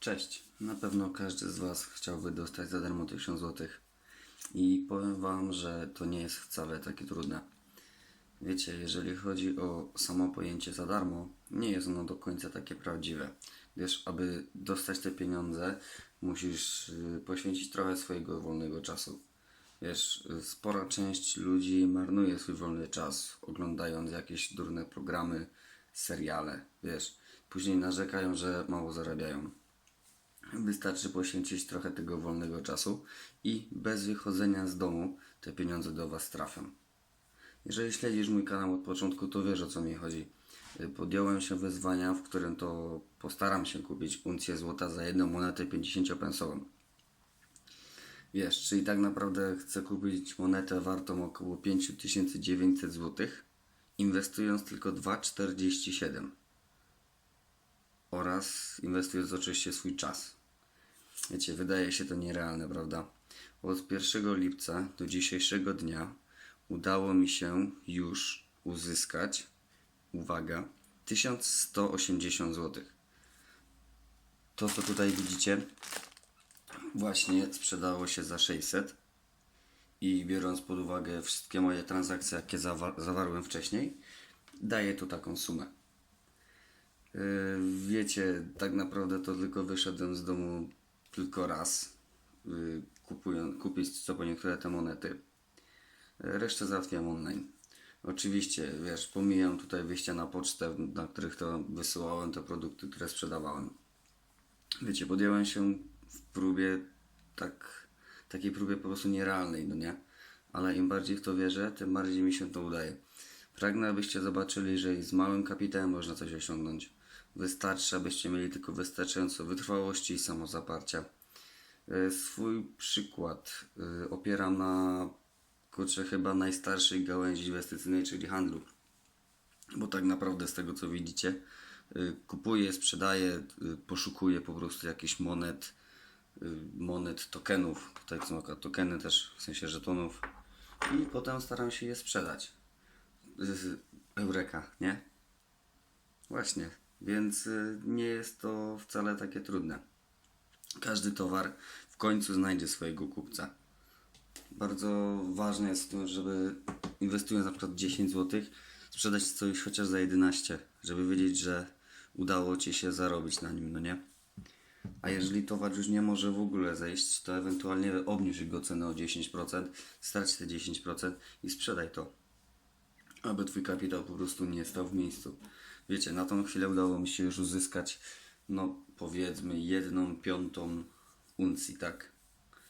Cześć. Na pewno każdy z Was chciałby dostać za darmo 1000 zł. I powiem Wam, że to nie jest wcale takie trudne. Wiecie, jeżeli chodzi o samo pojęcie za darmo, nie jest ono do końca takie prawdziwe. Gdyż, aby dostać te pieniądze, musisz y, poświęcić trochę swojego wolnego czasu. Wiesz, spora część ludzi marnuje swój wolny czas oglądając jakieś durne programy, seriale, wiesz. Później narzekają, że mało zarabiają. Wystarczy poświęcić trochę tego wolnego czasu i bez wychodzenia z domu te pieniądze do Was trafią. Jeżeli śledzisz mój kanał od początku, to wiesz o co mi chodzi. Y, Podjąłem się wyzwania, w którym to postaram się kupić uncję złota za jedną monetę 50-pensową. Wiesz, czyli tak naprawdę chcę kupić monetę wartą około 5900 zł, inwestując tylko 2,47 oraz inwestując oczywiście swój czas. Wiecie, wydaje się to nierealne, prawda? Od 1 lipca do dzisiejszego dnia udało mi się już uzyskać, uwaga, 1180 zł. To, co tutaj widzicie, właśnie sprzedało się za 600 i biorąc pod uwagę wszystkie moje transakcje, jakie zawa- zawarłem wcześniej, daje to taką sumę. Yy, Wiecie, tak naprawdę to tylko wyszedłem z domu tylko raz, kupić co po niektóre te monety. Resztę załatwiam online. Oczywiście, wiesz, pomijam tutaj wyjścia na pocztę, na których to wysyłałem te produkty, które sprzedawałem. Wiecie, podjąłem się w próbie tak, takiej próbie po prostu nierealnej, no nie? Ale im bardziej w to wierzę, tym bardziej mi się to udaje. Pragnę, abyście zobaczyli, że i z małym kapitałem można coś osiągnąć. Wystarczy, abyście mieli tylko wystarczająco wytrwałości i samozaparcia. E, Swój przykład e, opieram na kurczę chyba najstarszej gałęzi inwestycyjnej, czyli handlu. Bo tak naprawdę z tego co widzicie, y, kupuję, sprzedaję, poszukuję po prostu jakichś monet, monet, tokenów. Tutaj są tokeny też, w sensie żetonów. I potem staram się je sprzedać. Y, Eureka, nie? Właśnie, więc y, nie jest to wcale takie trudne. Każdy towar w końcu znajdzie swojego kupca. Bardzo ważne jest to, żeby inwestując na przykład 10 zł, sprzedać coś chociaż za 11, żeby wiedzieć, że udało Ci się zarobić na nim, no nie? A jeżeli towar już nie może w ogóle zejść, to ewentualnie obniż jego cenę o 10%, strać te 10% i sprzedaj to. Aby Twój kapitał po prostu nie stał w miejscu. Wiecie, na tą chwilę udało mi się już uzyskać, no powiedzmy, jedną piątą uncji, tak?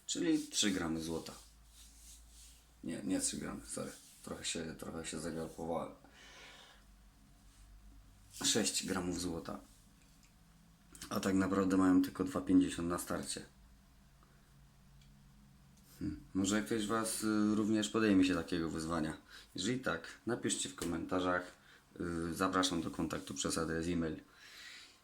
Czyli 3 gramy złota. Nie, nie 3 gramy, sorry. Trochę się, trochę się zagalpowałem. 6 gramów złota. A tak naprawdę mają tylko 2,50 na starcie. Hmm. Może ktoś z Was y, również podejmie się takiego wyzwania. Jeżeli tak, napiszcie w komentarzach. Y, zapraszam do kontaktu przez adres e-mail.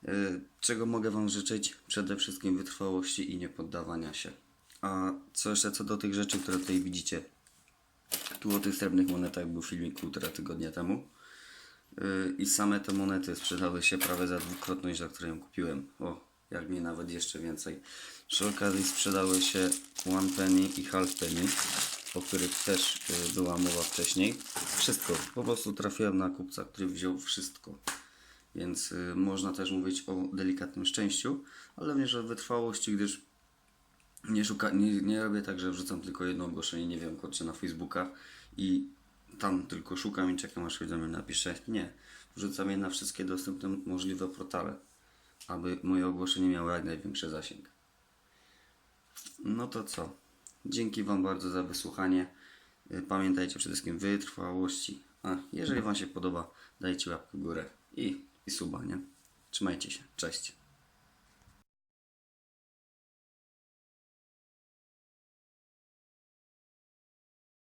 Y, czego mogę Wam życzyć? Przede wszystkim wytrwałości i niepoddawania się. A co jeszcze co do tych rzeczy, które tutaj widzicie. Tu o tych srebrnych monetach był filmik półtora tygodnia temu. I same te monety sprzedały się prawie za dwukrotność, za którą kupiłem. O, jak nie nawet jeszcze więcej. Przy okazji sprzedały się One Penny i Half Penny, o których też yy, była mowa wcześniej. Wszystko. Po prostu trafiłem na kupca, który wziął wszystko. Więc yy, można też mówić o delikatnym szczęściu, ale również o wytrwałości, gdyż nie, szuka, nie, nie robię tak, że wrzucam tylko jedno ogłoszenie, nie wiem, kurczę, na Facebooka i tam tylko szukam i czekam aż widzę mi napisze. Nie, wrzucam je na wszystkie dostępne możliwe portale, aby moje ogłoszenie miało jak największy zasięg. No to co? Dzięki Wam bardzo za wysłuchanie. Y, Pamiętajcie przede wszystkim wytrwałości. A jeżeli Wam się podoba, dajcie łapkę w górę i, i suba, nie? Trzymajcie się. Cześć.